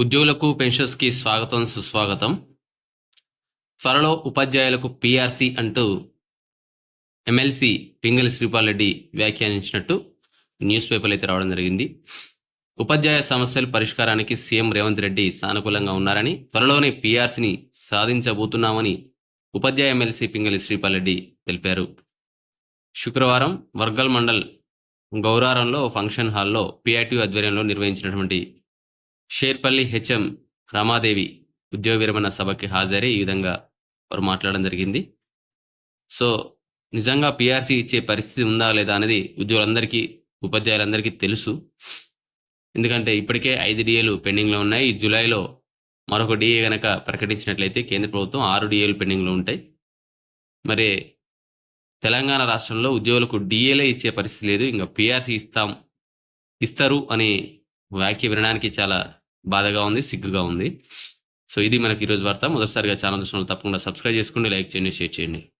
ఉద్యోగులకు పెన్షన్స్కి స్వాగతం సుస్వాగతం. త్వరలో ఉపాధ్యాయులకు పిఆర్సి అంటూ ఎమ్మెల్సీ పింగళి శ్రీపాల్ రెడ్డి వ్యాఖ్యానించినట్టు న్యూస్ పేపర్లు అయితే రావడం జరిగింది. ఉపాధ్యాయ సమస్యల పరిష్కారానికి సీఎం రేవంత్ రెడ్డి సానుకూలంగా ఉన్నారని త్వరలోనే పిఆర్సీని సాధించబోతున్నామని ఉపాధ్యాయ ఎమ్మెల్సీ పింగళి శ్రీపాల్ రెడ్డి తెలిపారు. శుక్రవారం వర్గల్ మండల్ గౌరారంలో ఫంక్షన్ హాల్లో పిఐటి ఆధ్వర్యంలో నిర్వహించినటువంటి షేర్పల్లి హెచ్ఎం రమాదేవి ఉద్యోగ విరమణ సభకి హాజరై ఈ విధంగా వారు మాట్లాడడం జరిగింది. సో నిజంగా పిఆర్సీ ఇచ్చే పరిస్థితి ఉందా లేదా అనేది ఉద్యోగులందరికీ ఉపాధ్యాయులందరికీ తెలుసు. ఎందుకంటే ఇప్పటికే ఐదు డిఏలు పెండింగ్లో ఉన్నాయి. ఈ జూలైలో మరొక డిఏ కనుక ప్రకటించినట్లయితే కేంద్ర ప్రభుత్వం ఆరు డిఏలు పెండింగ్లో ఉంటాయి. మరి తెలంగాణ రాష్ట్రంలో ఉద్యోగులకు డిఏలే ఇచ్చే పరిస్థితి లేదు. ఇంకా పిఆర్సీ ఇస్తాం ఇస్తారు అని వ్యాఖ్య వినడానికి చాలా బాధగా ఉంది సిగ్గుగా ఉంది. సో ఇది మనకి ఈరోజు వార్త. మొదటిసారిగా ఛానల్ చూసిన తప్పకుండా సబ్స్క్రైబ్ చేసుకోండి లైక్ చేయండి షేర్ చేయండి.